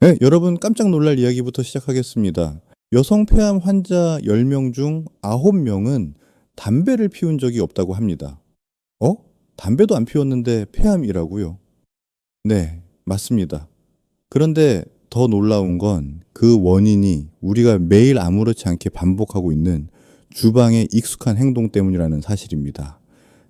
네, 여러분 깜짝 놀랄 이야기부터 시작하겠습니다. 여성 폐암 환자 10명 중 9명은 담배를 피운 적이 없다고 합니다. 어? 담배도 안 피웠는데 폐암이라고요? 네, 맞습니다. 그런데 더 놀라운 건 그 원인이 우리가 매일 아무렇지 않게 반복하고 있는 주방의 익숙한 행동 때문이라는 사실입니다.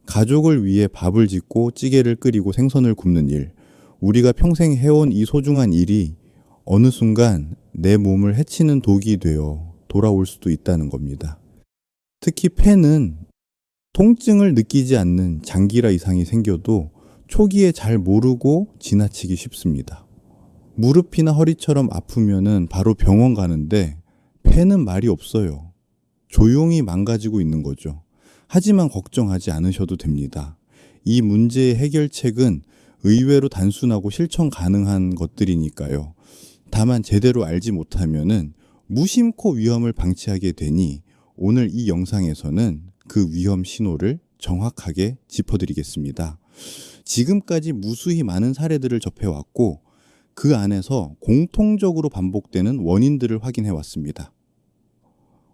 가족을 위해 밥을 짓고 찌개를 끓이고 생선을 굽는 일, 우리가 평생 해온 이 소중한 일이 어느 순간 내 몸을 해치는 독이 되어 돌아올 수도 있다는 겁니다. 특히 폐는 통증을 느끼지 않는 장기라 이상이 생겨도 초기에 잘 모르고 지나치기 쉽습니다. 무릎이나 허리처럼 아프면은 바로 병원 가는데 폐는 말이 없어요. 조용히 망가지고 있는 거죠. 하지만 걱정하지 않으셔도 됩니다. 이 문제의 해결책은 의외로 단순하고 실천 가능한 것들이니까요. 다만 제대로 알지 못하면은 무심코 위험을 방치하게 되니 오늘 이 영상에서는 그 위험 신호를 정확하게 짚어드리겠습니다. 지금까지 무수히 많은 사례들을 접해왔고 그 안에서 공통적으로 반복되는 원인들을 확인해 왔습니다.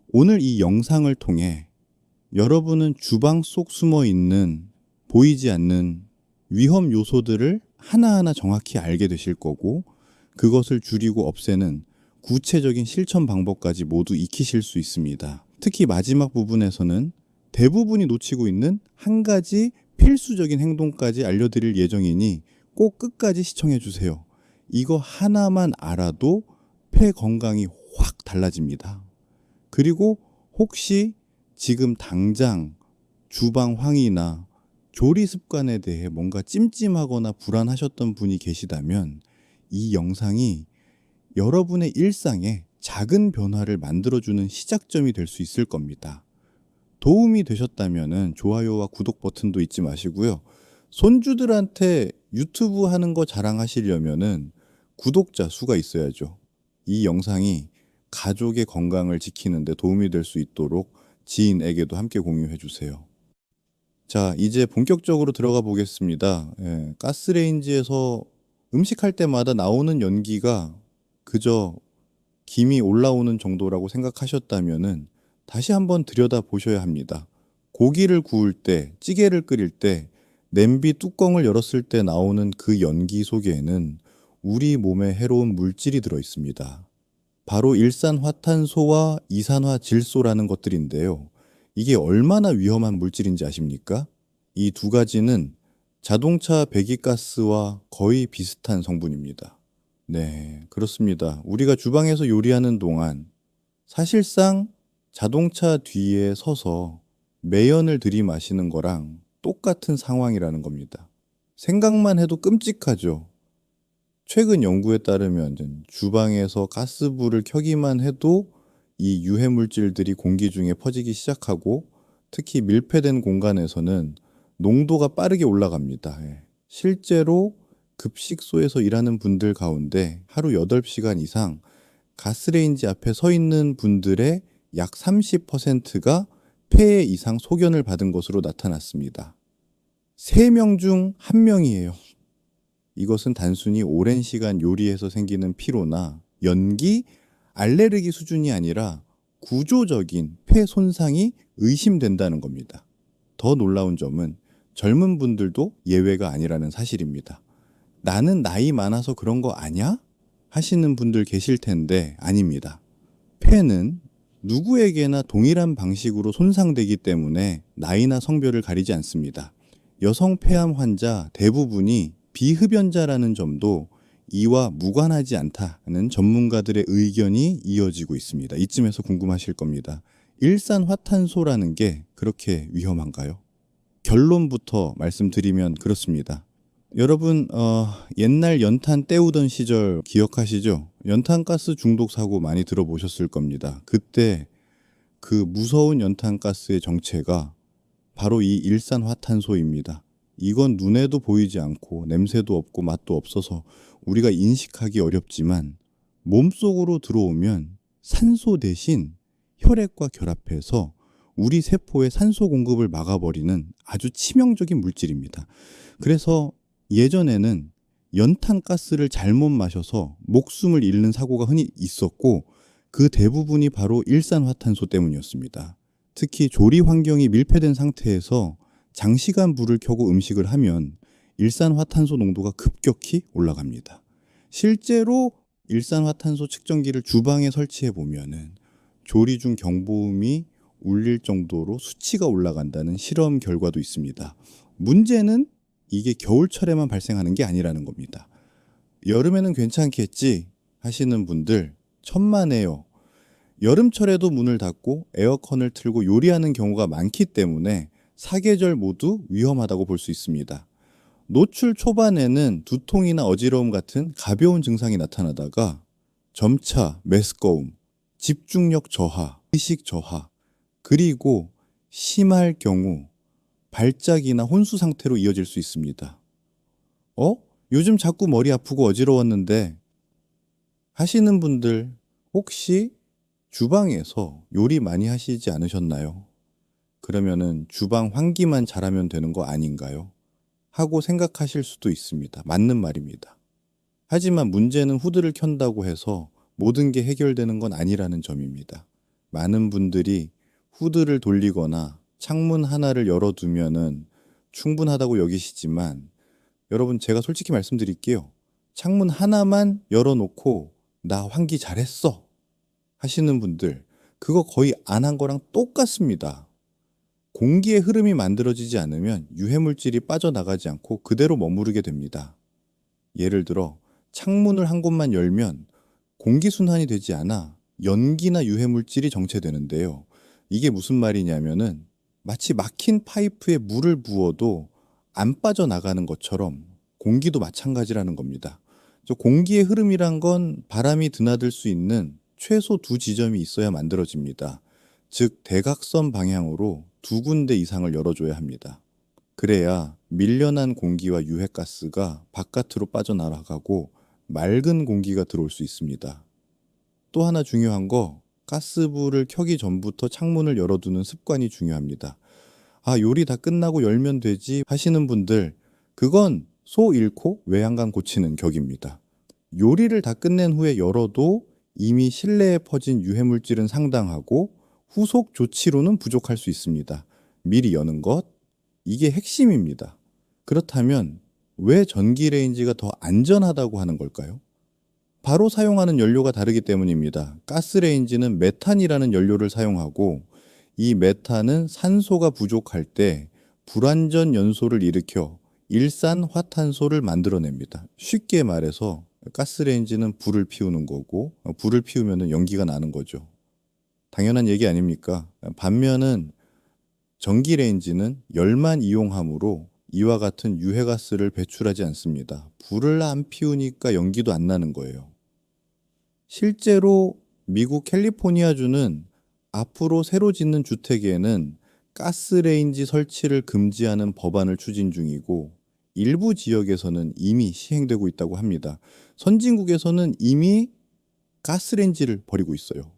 오늘 이 영상을 통해 여러분은 주방 속 숨어 있는 보이지 않는 위험 요소들을 하나하나 정확히 알게 되실 거고 그것을 줄이고 없애는 구체적인 실천 방법까지 모두 익히실 수 있습니다. 특히 마지막 부분에서는 대부분이 놓치고 있는 한 가지 필수적인 행동까지 알려드릴 예정이니 꼭 끝까지 시청해 주세요. 이거 하나만 알아도 폐 건강이 확 달라집니다. 그리고 혹시 지금 당장 주방 황이나 조리 습관에 대해 뭔가 찜찜하거나 불안하셨던 분이 계시다면 이 영상이 여러분의 일상에 작은 변화를 만들어주는 시작점이 될 수 있을 겁니다. 도움이 되셨다면 좋아요와 구독 버튼도 잊지 마시고요. 손주들한테 유튜브 하는 거 자랑하시려면은 구독자 수가 있어야죠. 이 영상이 가족의 건강을 지키는데 도움이 될 수 있도록 지인에게도 함께 공유해 주세요. 자, 이제 본격적으로 들어가 보겠습니다. 예, 가스레인지에서 음식할 때마다 나오는 연기가 그저 김이 올라오는 정도라고 생각하셨다면은 다시 한번 들여다 보셔야 합니다. 고기를 구울 때, 찌개를 끓일 때, 냄비 뚜껑을 열었을 때 나오는 그 연기 속에는 우리 몸에 해로운 물질이 들어 있습니다. 바로 일산화탄소와 이산화질소라는 것들인데요. 이게 얼마나 위험한 물질인지 아십니까? 이 두 가지는 자동차 배기가스와 거의 비슷한 성분입니다. 네, 그렇습니다. 우리가 주방에서 요리하는 동안 사실상 자동차 뒤에 서서 매연을 들이마시는 거랑 똑같은 상황이라는 겁니다. 생각만 해도 끔찍하죠. 최근 연구에 따르면 주방에서 가스불을 켜기만 해도 이 유해 물질들이 공기 중에 퍼지기 시작하고 특히 밀폐된 공간에서는 농도가 빠르게 올라갑니다. 예. 실제로 급식소에서 일하는 분들 가운데 하루 8시간 이상 가스레인지 앞에 서 있는 분들의 약 30%가 폐해 이상 소견을 받은 것으로 나타났습니다. 3명 중 1명이에요. 이것은 단순히 오랜 시간 요리해서 생기는 피로나 연기, 알레르기 수준이 아니라 구조적인 폐 손상이 의심된다는 겁니다. 더 놀라운 점은 젊은 분들도 예외가 아니라는 사실입니다. 나는 나이 많아서 그런 거 아냐? 하시는 분들 계실 텐데 아닙니다. 폐는 누구에게나 동일한 방식으로 손상되기 때문에 나이나 성별을 가리지 않습니다. 여성 폐암 환자 대부분이 비흡연자라는 점도 이와 무관하지 않다는 전문가들의 의견이 이어지고 있습니다. 이쯤에서 궁금하실 겁니다. 일산화탄소라는 게 그렇게 위험한가요? 결론부터 말씀드리면 그렇습니다. 여러분 어, 옛날 연탄 때우던 시절 기억하시죠? 연탄가스 중독 사고 많이 들어보셨을 겁니다. 그때 그 무서운 연탄가스의 정체가 바로 이 일산화탄소입니다. 이건 눈에도 보이지 않고 냄새도 없고 맛도 없어서 우리가 인식하기 어렵지만 몸속으로 들어오면 산소 대신 혈액과 결합해서 우리 세포의 산소 공급을 막아버리는 아주 치명적인 물질입니다. 그래서 예전에는 연탄 가스를 잘못 마셔서 목숨을 잃는 사고가 흔히 있었고 그 대부분이 바로 일산화탄소 때문이었습니다. 특히 조리 환경이 밀폐된 상태에서 장시간 불을 켜고 음식을 하면 일산화탄소 농도가 급격히 올라갑니다. 실제로 일산화탄소 측정기를 주방에 설치해 보면은 조리 중 경보음이 울릴 정도로 수치가 올라간다는 실험 결과도 있습니다. 문제는 이게 겨울철에만 발생하는 게 아니라는 겁니다. 여름에는 괜찮겠지 하시는 분들 천만에요. 여름철에도 문을 닫고 에어컨을 틀고 요리하는 경우가 많기 때문에 사계절 모두 위험하다고 볼 수 있습니다. 노출 초반에는 두통이나 어지러움 같은 가벼운 증상이 나타나다가 점차 메스꺼움, 집중력 저하, 의식 저하, 그리고 심할 경우 발작이나 혼수 상태로 이어질 수 있습니다. 어? 요즘 자꾸 머리 아프고 어지러웠는데 하시는 분들 혹시 주방에서 요리 많이 하시지 않으셨나요? 그러면은 주방 환기만 잘하면 되는 거 아닌가요? 하고 생각하실 수도 있습니다. 맞는 말입니다. 하지만 문제는 후드를 켠다고 해서 모든 게 해결되는 건 아니라는 점입니다. 많은 분들이 후드를 돌리거나 창문 하나를 열어두면은 충분하다고 여기시지만 여러분 제가 솔직히 말씀드릴게요. 창문 하나만 열어놓고 나 환기 잘했어 하시는 분들 그거 거의 안 한 거랑 똑같습니다. 공기의 흐름이 만들어지지 않으면 유해물질이 빠져나가지 않고 그대로 머무르게 됩니다. 예를 들어 창문을 한 곳만 열면 공기순환이 되지 않아 연기나 유해물질이 정체되는데요. 이게 무슨 말이냐면은 마치 막힌 파이프에 물을 부어도 안 빠져나가는 것처럼 공기도 마찬가지라는 겁니다. 저 공기의 흐름이란 건 바람이 드나들 수 있는 최소 두 지점이 있어야 만들어집니다. 즉 대각선 방향으로 두 군데 이상을 열어줘야 합니다. 그래야 밀려난 공기와 유해가스가 바깥으로 빠져나가고 맑은 공기가 들어올 수 있습니다. 또 하나 중요한 거 가스불을 켜기 전부터 창문을 열어두는 습관이 중요합니다. 아, 요리 다 끝나고 열면 되지 하시는 분들, 그건 소 잃고 외양간 고치는 격입니다. 요리를 다 끝낸 후에 열어도 이미 실내에 퍼진 유해물질은 상당하고 후속 조치로는 부족할 수 있습니다. 미리 여는 것, 이게 핵심입니다. 그렇다면 왜 전기레인지가 더 안전하다고 하는 걸까요? 바로 사용하는 연료가 다르기 때문입니다. 가스레인지는 메탄이라는 연료를 사용하고 이 메탄은 산소가 부족할 때 불완전 연소를 일으켜 일산화탄소를 만들어냅니다. 쉽게 말해서 가스레인지는 불을 피우는 거고 어, 불을 피우면 연기가 나는 거죠. 당연한 얘기 아닙니까? 반면은 전기레인지는 열만 이용함으로 이와 같은 유해가스를 배출하지 않습니다. 불을 안 피우니까 연기도 안 나는 거예요. 실제로 미국 캘리포니아주는 앞으로 새로 짓는 주택에는 가스레인지 설치를 금지하는 법안을 추진 중이고 일부 지역에서는 이미 시행되고 있다고 합니다. 선진국에서는 이미 가스레인지를 버리고 있어요.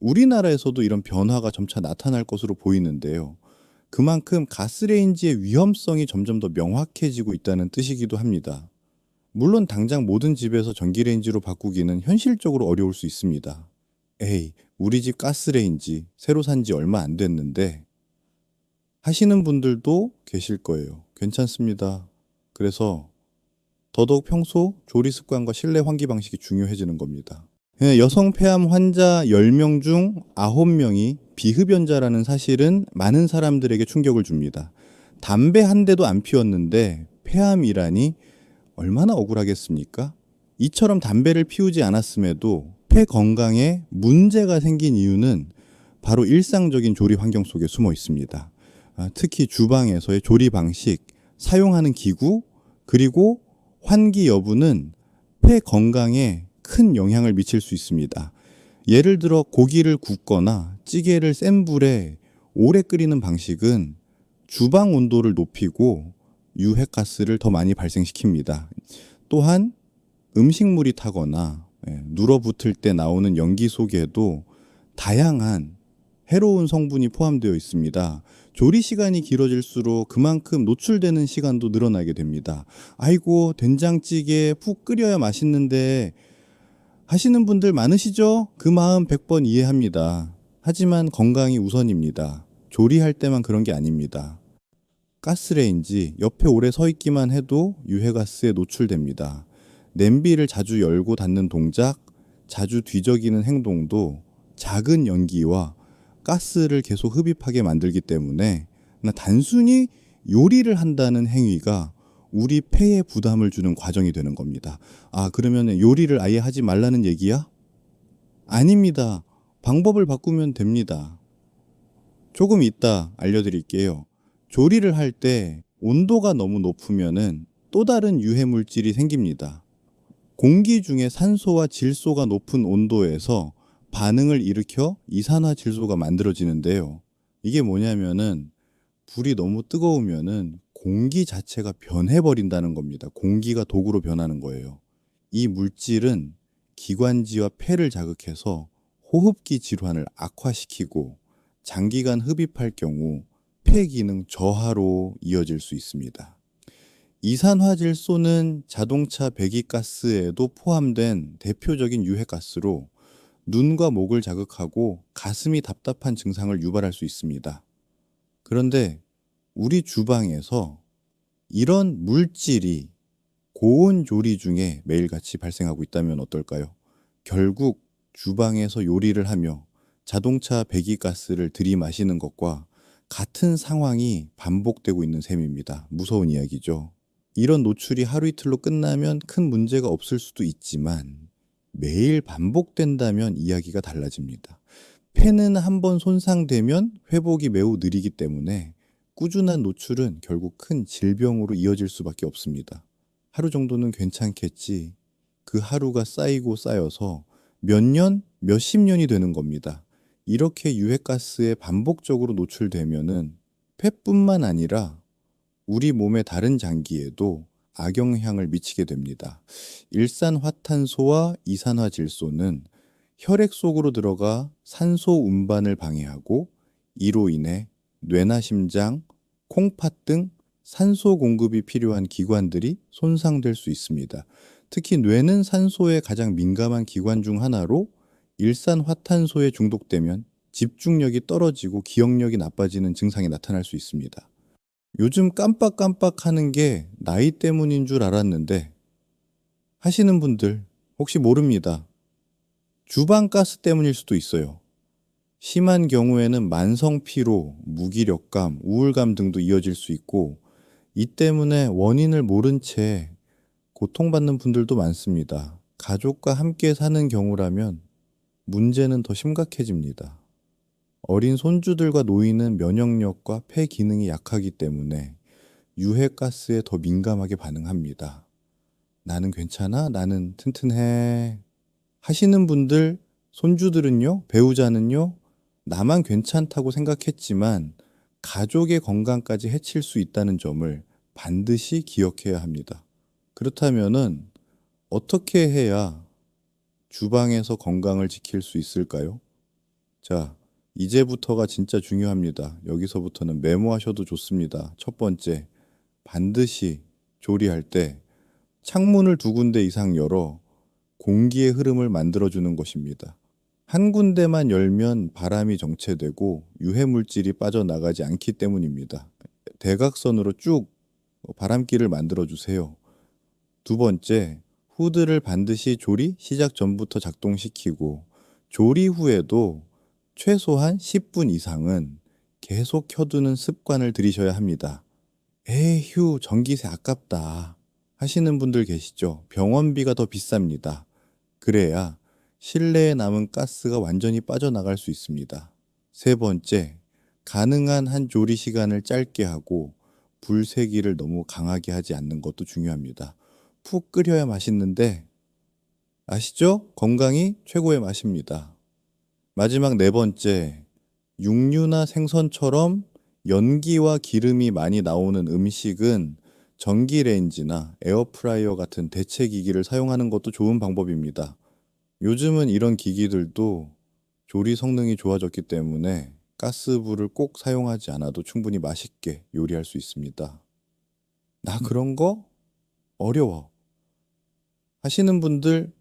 우리나라에서도 이런 변화가 점차 나타날 것으로 보이는데요. 그만큼 가스레인지의 위험성이 점점 더 명확해지고 있다는 뜻이기도 합니다. 물론 당장 모든 집에서 전기레인지로 바꾸기는 현실적으로 어려울 수 있습니다. 에이, 우리 집 가스레인지 새로 산 지 얼마 안 됐는데 하시는 분들도 계실 거예요. 괜찮습니다. 그래서 더더욱 평소 조리 습관과 실내 환기 방식이 중요해지는 겁니다. 예, 여성 폐암 환자 10명 중 9명이 비흡연자라는 사실은 많은 사람들에게 충격을 줍니다. 담배 한 대도 안 피웠는데 폐암이라니 얼마나 억울하겠습니까? 이처럼 담배를 피우지 않았음에도 폐 건강에 문제가 생긴 이유는 바로 일상적인 조리 환경 속에 숨어 있습니다. 아, 특히 주방에서의 조리 방식, 사용하는 기구, 그리고 환기 여부는 폐 건강에 큰 영향을 미칠 수 있습니다. 예를 들어 고기를 굽거나 찌개를 센 불에 오래 끓이는 방식은 주방 온도를 높이고 유해가스를 더 많이 발생시킵니다. 또한 음식물이 타거나 예, 눌어붙을 때 나오는 연기 속에도 다양한 해로운 성분이 포함되어 있습니다. 조리 시간이 길어질수록 그만큼 노출되는 시간도 늘어나게 됩니다. 아이고, 된장찌개 푹 끓여야 맛있는데 하시는 분들 많으시죠? 그 마음 100번 이해합니다. 하지만 건강이 우선입니다. 조리할 때만 그런 게 아닙니다. 가스레인지 옆에 오래 서 있기만 해도 유해가스에 노출됩니다. 냄비를 자주 열고 닫는 동작, 자주 뒤적이는 행동도 작은 연기와 가스를 계속 흡입하게 만들기 때문에 나 단순히 요리를 한다는 행위가 우리 폐에 부담을 주는 과정이 되는 겁니다. 아, 그러면 요리를 아예 하지 말라는 얘기야? 아닙니다. 방법을 바꾸면 됩니다. 조금 이따 알려드릴게요. 조리를 할 때 온도가 너무 높으면은 또 다른 유해 물질이 생깁니다. 공기 중에 산소와 질소가 높은 온도에서 반응을 일으켜 이산화질소가 만들어지는데요. 이게 뭐냐면은 불이 너무 뜨거우면은 공기 자체가 변해버린다는 겁니다. 공기가 독으로 변하는 거예요. 이 물질은 기관지와 폐를 자극해서 호흡기 질환을 악화시키고 장기간 흡입할 경우 폐 기능 저하로 이어질 수 있습니다. 이산화질소는 자동차 배기가스에도 포함된 대표적인 유해가스로 눈과 목을 자극하고 가슴이 답답한 증상을 유발할 수 있습니다. 그런데 우리 주방에서 이런 물질이 고온 조리 중에 매일같이 발생하고 있다면 어떨까요? 결국 주방에서 요리를 하며 자동차 배기가스를 들이마시는 것과 같은 상황이 반복되고 있는 셈입니다. 무서운 이야기죠. 이런 노출이 하루 이틀로 끝나면 큰 문제가 없을 수도 있지만 매일 반복된다면 이야기가 달라집니다. 폐는 한 번 손상되면 회복이 매우 느리기 때문에 꾸준한 노출은 결국 큰 질병으로 이어질 수밖에 없습니다. 하루 정도는 괜찮겠지. 그 하루가 쌓이고 쌓여서 몇 년, 몇십 년이 되는 겁니다. 이렇게 유해가스에 반복적으로 노출되면은 폐뿐만 아니라 우리 몸의 다른 장기에도 악영향을 미치게 됩니다. 일산화탄소와 이산화질소는 혈액 속으로 들어가 산소 운반을 방해하고 이로 인해 뇌나 심장, 콩팥 등 산소 공급이 필요한 기관들이 손상될 수 있습니다. 특히 뇌는 산소에 가장 민감한 기관 중 하나로 일산화탄소에 중독되면 집중력이 떨어지고 기억력이 나빠지는 증상이 나타날 수 있습니다. 요즘 깜빡깜빡 하는 게 나이 때문인 줄 알았는데 하시는 분들 혹시 모릅니다. 주방 가스 때문일 수도 있어요. 심한 경우에는 만성 피로, 무기력감, 우울감 등도 이어질 수 있고 이 때문에 원인을 모른 채 고통받는 분들도 많습니다. 가족과 함께 사는 경우라면 문제는 더 심각해집니다. 어린 손주들과 노인은 면역력과 폐 기능이 약하기 때문에 유해가스에 더 민감하게 반응합니다. 나는 괜찮아? 나는 튼튼해. 하시는 분들, 손주들은요, 배우자는요, 나만 괜찮다고 생각했지만 가족의 건강까지 해칠 수 있다는 점을 반드시 기억해야 합니다. 그렇다면은 어떻게 해야 주방에서 건강을 지킬 수 있을까요? 자, 이제부터가 진짜 중요합니다. 여기서부터는 메모하셔도 좋습니다. 첫 번째, 반드시 조리할 때 창문을 두 군데 이상 열어 공기의 흐름을 만들어주는 것입니다. 한 군데만 열면 바람이 정체되고 유해 물질이 빠져나가지 않기 때문입니다. 대각선으로 쭉 바람길을 만들어 주세요. 두 번째, 후드를 반드시 조리 시작 전부터 작동시키고 조리 후에도 최소한 10분 이상은 계속 켜두는 습관을 들이셔야 합니다. 에휴, 전기세 아깝다. 하시는 분들 계시죠? 병원비가 더 비쌉니다. 그래야 실내에 남은 가스가 완전히 빠져나갈 수 있습니다. 세 번째, 가능한 한 조리 시간을 짧게 하고 불세기를 너무 강하게 하지 않는 것도 중요합니다. 푹 끓여야 맛있는데 아시죠? 건강이 최고의 맛입니다. 마지막 네 번째, 육류나 생선처럼 연기와 기름이 많이 나오는 음식은 전기레인지나 에어프라이어 같은 대체 기기를 사용하는 것도 좋은 방법입니다. 요즘은 이런 기기들도 조리 성능이 좋아졌기 때문에 가스불을 꼭 사용하지 않아도 충분히 맛있게 요리할 수 있습니다. 나 그런 거 어려워. 하시는 분들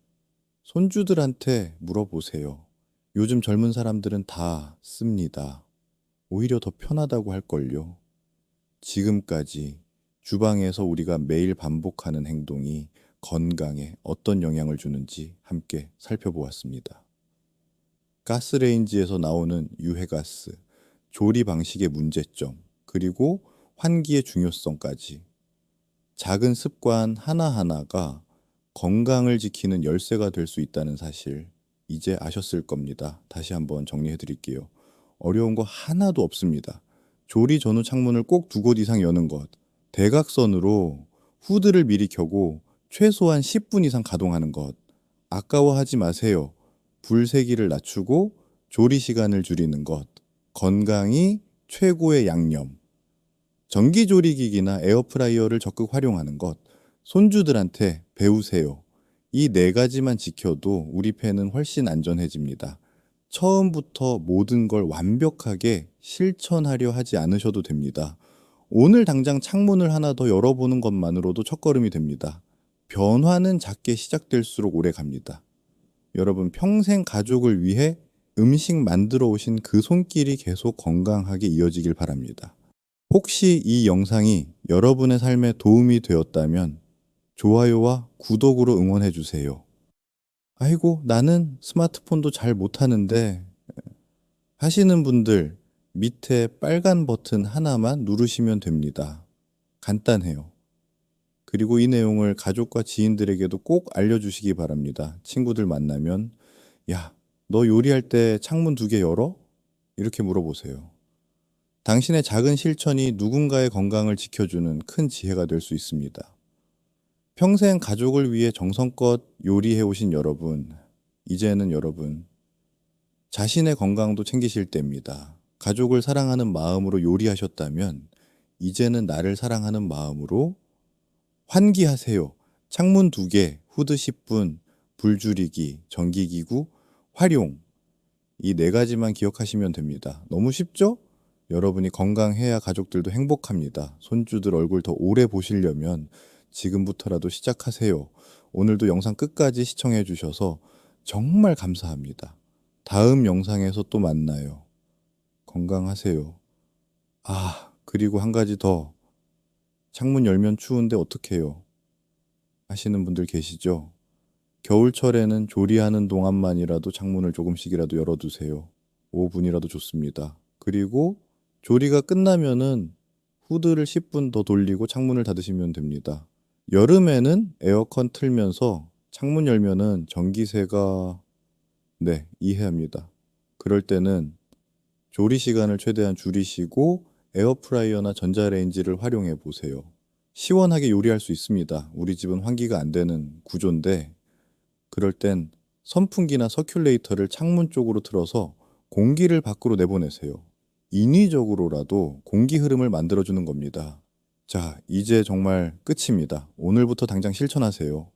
손주들한테 물어보세요. 요즘 젊은 사람들은 다 씁니다. 오히려 더 편하다고 할걸요. 지금까지 주방에서 우리가 매일 반복하는 행동이 건강에 어떤 영향을 주는지 함께 살펴보았습니다. 가스레인지에서 나오는 유해가스, 조리 방식의 문제점, 그리고 환기의 중요성까지 작은 습관 하나하나가 건강을 지키는 열쇠가 될 수 있다는 사실 이제 아셨을 겁니다. 다시 한번 정리해 드릴게요. 어려운 거 하나도 없습니다. 조리 전후 창문을 꼭 두 곳 이상 여는 것, 대각선으로 후드를 미리 켜고 최소한 10분 이상 가동하는 것, 아까워하지 마세요. 불 세기를 낮추고 조리 시간을 줄이는 것, 건강이 최고의 양념, 전기 조리기기나 에어프라이어를 적극 활용하는 것, 손주들한테 배우세요. 이 네 가지만 지켜도 우리 폐는 훨씬 안전해집니다. 처음부터 모든 걸 완벽하게 실천하려 하지 않으셔도 됩니다. 오늘 당장 창문을 하나 더 열어보는 것만으로도 첫걸음이 됩니다. 변화는 작게 시작될수록 오래 갑니다. 여러분 평생 가족을 위해 음식 만들어 오신 그 손길이 계속 건강하게 이어지길 바랍니다. 혹시 이 영상이 여러분의 삶에 도움이 되었다면 좋아요와 구독으로 응원해 주세요. 아이고, 나는 스마트폰도 잘 못하는데 하시는 분들 밑에 빨간 버튼 하나만 누르시면 됩니다. 간단해요. 그리고 이 내용을 가족과 지인들에게도 꼭 알려주시기 바랍니다. 친구들 만나면, 야, 너 요리할 때 창문 두 개 열어? 이렇게 물어보세요. 당신의 작은 실천이 누군가의 건강을 지켜주는 큰 지혜가 될 수 있습니다. 평생 가족을 위해 정성껏 요리해 오신 여러분, 이제는 여러분, 자신의 건강도 챙기실 때입니다. 가족을 사랑하는 마음으로 요리하셨다면, 이제는 나를 사랑하는 마음으로 환기하세요. 창문 두 개, 후드 10분, 불 줄이기, 전기기구, 활용. 이 네 가지만 기억하시면 됩니다. 너무 쉽죠? 여러분이 건강해야 가족들도 행복합니다. 손주들 얼굴 더 오래 보시려면 지금부터라도 시작하세요. 오늘도 영상 끝까지 시청해 주셔서 정말 감사합니다. 다음 영상에서 또 만나요. 건강하세요. 아, 그리고 한 가지 더. 창문 열면 추운데 어떡해요? 하시는 분들 계시죠? 겨울철에는 조리하는 동안만이라도 창문을 조금씩이라도 열어두세요. 5분이라도 좋습니다. 그리고 조리가 끝나면은 후드를 10분 더 돌리고 창문을 닫으시면 됩니다. 여름에는 에어컨 틀면서 창문 열면은 전기세가 네, 이해합니다. 그럴 때는 조리 시간을 최대한 줄이시고 에어프라이어나 전자레인지를 활용해 보세요. 시원하게 요리할 수 있습니다. 우리 집은 환기가 안 되는 구조인데 그럴 땐 선풍기나 서큘레이터를 창문 쪽으로 틀어서 공기를 밖으로 내보내세요. 인위적으로라도 공기 흐름을 만들어주는 겁니다. 자, 이제 정말 끝입니다. 오늘부터 당장 실천하세요.